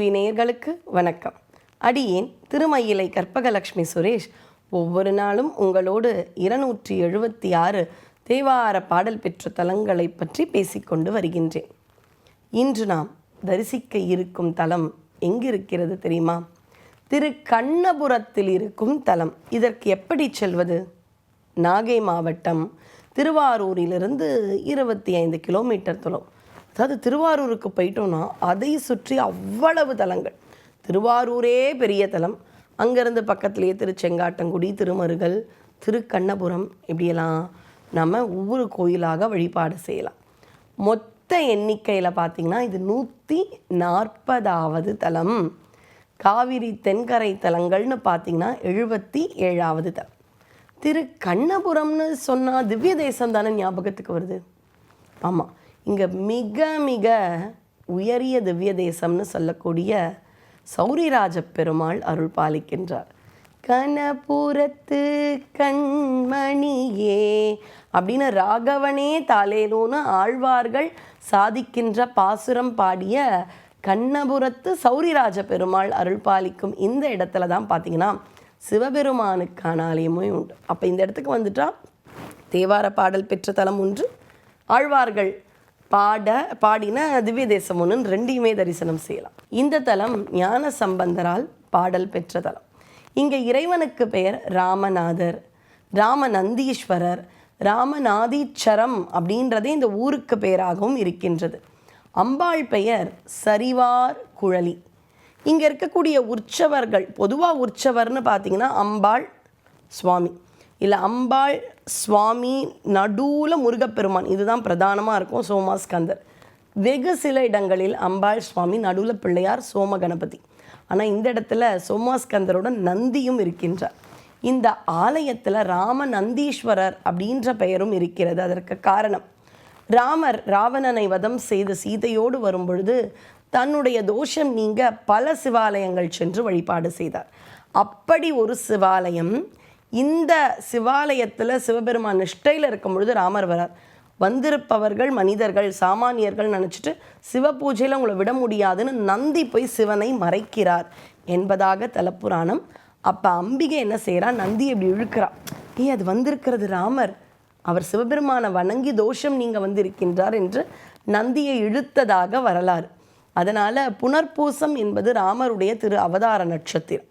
TV நேயர்களுக்கு வணக்கம். அடியேன் திருமயிலை கற்பகலக்ஷ்மி சுரேஷ். ஒவ்வொரு நாளும் உங்களோடு இருநூற்றி எழுபத்தி ஆறு தேவார பாடல் பெற்ற தலங்களை பற்றி பேசிக்கொண்டு வருகின்றேன். இன்று நாம் தரிசிக்க இருக்கும் தலம் எங்கிருக்கிறது தெரியுமா? திரு கண்ணபுரத்தில் இருக்கும் தலம். இதற்கு எப்படி செல்வது? நாகை மாவட்டம் திருவாரூரிலிருந்து இருபத்தி ஐந்து கிலோமீட்டர் தொலைவு. அதாவது திருவாரூருக்கு போயிட்டோம்னா அதை சுற்றி அவ்வளவு தலங்கள். திருவாரூரே பெரிய தலம். அங்கேருந்து பக்கத்துலேயே திருச்செங்காட்டங்குடி திருமருகல் திருக்கண்ணபுரம் இப்படியெல்லாம் நம்ம ஒவ்வொரு கோயிலாக வழிபாடு செய்யலாம். மொத்த எண்ணிக்கையில் பார்த்தீங்கன்னா இது நூற்றி நாற்பதாவது தலம். காவிரி தென்கரை தலங்கள்னு பார்த்தீங்கன்னா எழுபத்தி ஏழாவது தலம். திரு கண்ணபுரம்னு சொன்னால் திவ்ய தேசம் தானே ஞாபகத்துக்கு வருது? ஆமாம் இங்கே மிக மிக உயரிய திவ்ய தேசம்னு சொல்லக்கூடிய சௌரிராஜ பெருமாள் அருள் பாலிக்கின்றார். கனபுரத்து கண்மணியே அப்படின்னு ராகவனே தாலேலோன்னு ஆழ்வார்கள் சாதிக்கின்ற பாசுரம் பாடிய கண்ணபுரத்து சௌரிராஜ பெருமாள் அருள் பாலிக்கும் இந்த இடத்துல தான் பார்த்தீங்கன்னா சிவபெருமானுக்கான ஆலயமும் உண்டு. அப்போ இந்த இடத்துக்கு வந்துட்டா தேவார பாடல் பெற்ற தலம் ஒன்று ஆழ்வார்கள் பாட பாடின திவ்ய தேசம் ஒன்று ரெண்டையுமே தரிசனம் செய்யலாம். இந்த தலம் ஞான சம்பந்தரால் பாடல் பெற்ற தலம். இங்கே இறைவனுக்கு பெயர் ராமநாதர் ராமநந்தீஸ்வரர் ராமநாதீச்சரம் அப்படின்றதே இந்த ஊருக்கு பெயராகவும் இருக்கின்றது. அம்பாள் பெயர் சரிவார் குழலி. இங்கே இருக்கக்கூடிய உற்சவர்கள் பொதுவாக உற்சவர்னு பார்த்தீங்கன்னா அம்பாள் சுவாமி. இல்லை அம்பாள் சுவாமி நடுவில் முருகப்பெருமான் இதுதான் பிரதானமாக இருக்கும் சோமாஸ்கந்தர் வெகு சில இடங்களில் அம்பாள் சுவாமி நடுவில் பிள்ளையார் சோம கணபதி. ஆனால் இந்த இடத்துல சோமாஸ்கந்தரோட நந்தியும் இருக்கின்றார். இந்த ஆலயத்தில் ராம நந்தீஸ்வரர் அப்படின்ற பெயரும் இருக்கிறது அதற்கு காரணம். ராமர் ராவணனை வதம் செய்து சீதையோடு வரும்பொழுது தன்னுடைய தோஷம் நீங்க பல சிவாலயங்கள் சென்று வழிபாடு செய்தார். அப்படி ஒரு சிவாலயம் இந்த சிவாலயத்தில் சிவபெருமான் நிஷ்டையில் இருக்கும் பொழுது ராமர் வரார் வந்திருப்பவர்கள் மனிதர்கள் சாமானியர்கள் நினச்சிட்டு சிவ பூஜையில் உங்களை விட முடியாதுன்னு நந்தி போய் சிவனை மறைக்கிறார் என்பதாக தலப்புராணம். அப்போ அம்பிகை என்ன செய்கிறா நந்தி இப்படி இழுக்கிறா. ஏய் அது வந்திருக்கிறது ராமர். அவர் சிவபெருமானை வணங்கி தோஷம் நீங்கள் வந்திருக்கின்றார் என்று நந்தியை இழுத்ததாக வரலாறு. அதனால் புனர்பூசம் என்பது ராமருடைய திரு அவதார நட்சத்திரம்.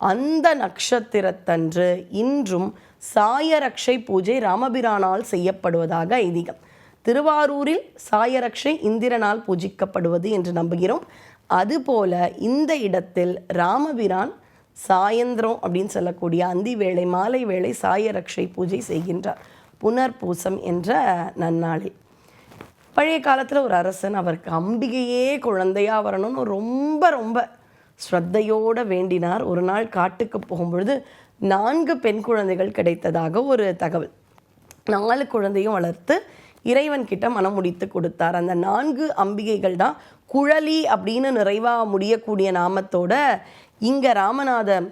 அந்த நட்சத்திரத்தன்று இன்றும் சாயரக்ஷை பூஜை ராமபிரானால் செய்யப்படுவதாக ஐதீகம். திருவாரூரில் சாயரக்ஷை இந்திரனால் பூஜிக்கப்படுவது என்று நம்புகிறோம். அதுபோல இந்த இடத்தில் ராமபிரான் சாயந்திரம் அப்படின்னு சொல்லக்கூடிய அந்தி வேளை மாலை வேளை சாயரக்ஷை பூஜை செய்கின்றார். புனர்பூசம் என்ற நன்னாளில். பழைய காலத்தில் ஒரு அரசன் அவருக்கு அம்பிகையே குழந்தையாக வரணும்னு ரொம்ப ரொம்ப ஸ்ரத்தையோடு வேண்டினார். ஒரு நாள் காட்டுக்கு போகும்பொழுது நான்கு பெண் குழந்தைகள் கிடைத்ததாக ஒரு தகவல். நாலு குழந்தையும் வளர்த்து இறைவன் கிட்ட மனம் முடித்து கொடுத்தார். அந்த நான்கு அம்பிகைகள் தான் குழலி அப்படின்னு நிறைவாக முடியக்கூடிய நாமத்தோட இங்கே ராமநாதம்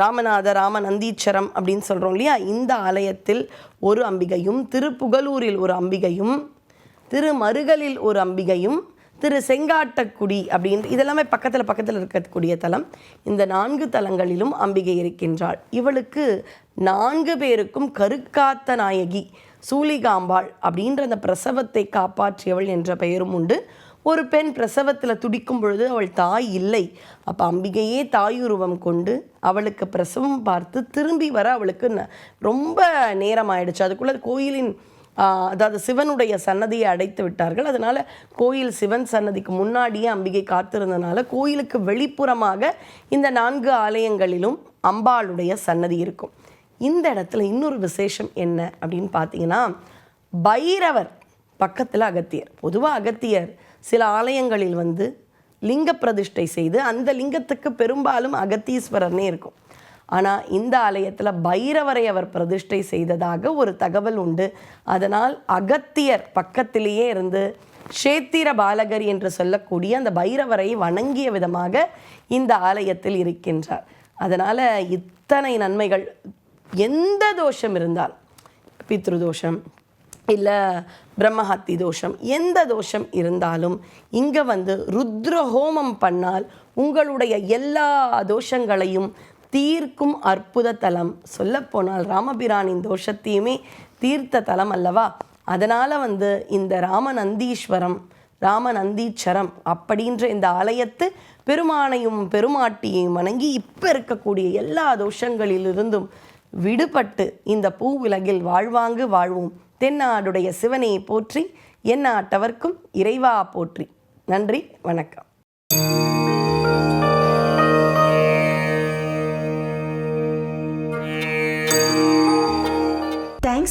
ராமநாத ராமநந்தீச்சரம் அப்படின்னு சொல்கிறோம் இல்லையா? இந்த ஆலயத்தில் ஒரு அம்பிகையும் திருப்புகலூரில் ஒரு அம்பிகையும் திருமருகலில் ஒரு அம்பிகையும் திரு செங்காட்டக்குடி அப்படின்ற இதெல்லாமே பக்கத்தில் பக்கத்தில் இருக்கக்கூடிய தலம். இந்த நான்கு தலங்களிலும் அம்பிகை இருக்கின்றாள். இவளுக்கு நான்கு பேருக்கும் கருக்காத்த நாயகி சூலிகாம்பாள் அப்படின்ற அந்த பிரசவத்தை காப்பாற்றியவள் என்ற பெயரும் உண்டு. ஒரு பெண் பிரசவத்தில் துடிக்கும் பொழுது அவள் தாய் இல்லை. அப்போ அம்பிகையே தாயுருவம் கொண்டு அவளுக்கு பிரசவம் பார்த்து திரும்பி வர அவளுக்கு ந- ரொம்ப நேரம் ஆயிடுச்சு அதுக்குள்ளே கோயிலின் அதாவது சிவனுடைய சன்னதியை அடைத்து விட்டார்கள். அதனால் கோயில் சிவன் சன்னதிக்கு முன்னாடியே அம்பிகை காத்திருந்தனால கோயிலுக்கு வெளிப்புறமாக இந்த நான்கு ஆலயங்களிலும் அம்பாளுடைய சன்னதி இருக்கும். இந்த இடத்துல இன்னொரு விசேஷம் என்ன அப்படின்னு பார்த்தீங்கன்னா பைரவர் பக்கத்தில் அகத்தியர். பொதுவாக அகத்தியர் சில ஆலயங்களில் வந்து லிங்க பிரதிஷ்டை செய்து அந்த லிங்கத்துக்கு பெரும்பாலும் அகத்தீஸ்வரர்னே இருக்கும். ஆனால் இந்த ஆலயத்தில் பைரவரை அவர் பிரதிஷ்டை செய்ததாக ஒரு தகவல் உண்டு. அதனால் அகத்தியர் பக்கத்திலேயே இருந்து க்ஷேத்திர பாலகர் என்று சொல்லக்கூடிய அந்த பைரவரை வணங்கிய விதமாக இந்த ஆலயத்தில் இருக்கின்றார். அதனால் இத்தனை நன்மைகள் எந்த தோஷம் இருந்தால் பித்ருதோஷம் இல்லை பிரம்மஹத்தி தோஷம் எந்த தோஷம் இருந்தாலும் இங்கே வந்து ருத்ர ஹோமம் பண்ணால் உங்களுடைய எல்லா தோஷங்களையும் தீர்க்கும் அற்புத தலம். சொல்லப்போனால் ராமபிரானின் தோஷத்தையுமே தீர்த்த தலம் அல்லவா? அதனால் வந்து இந்த ராமநந்தீஸ்வரம் ராமநந்தீச்சரம் அப்படின்ற இந்த ஆலயத்து பெருமானையும் பெருமாட்டியையும் வணங்கி இப்போ இருக்கக்கூடிய எல்லா தோஷங்களிலிருந்தும் விடுபட்டு இந்த பூவுலகில் வாழ்வாங்கு வாழ்வோம். தென்னாடுடைய சிவனையை போற்றி எந்நாட்டவர்க்கும் இறைவா போற்றி. நன்றி வணக்கம்.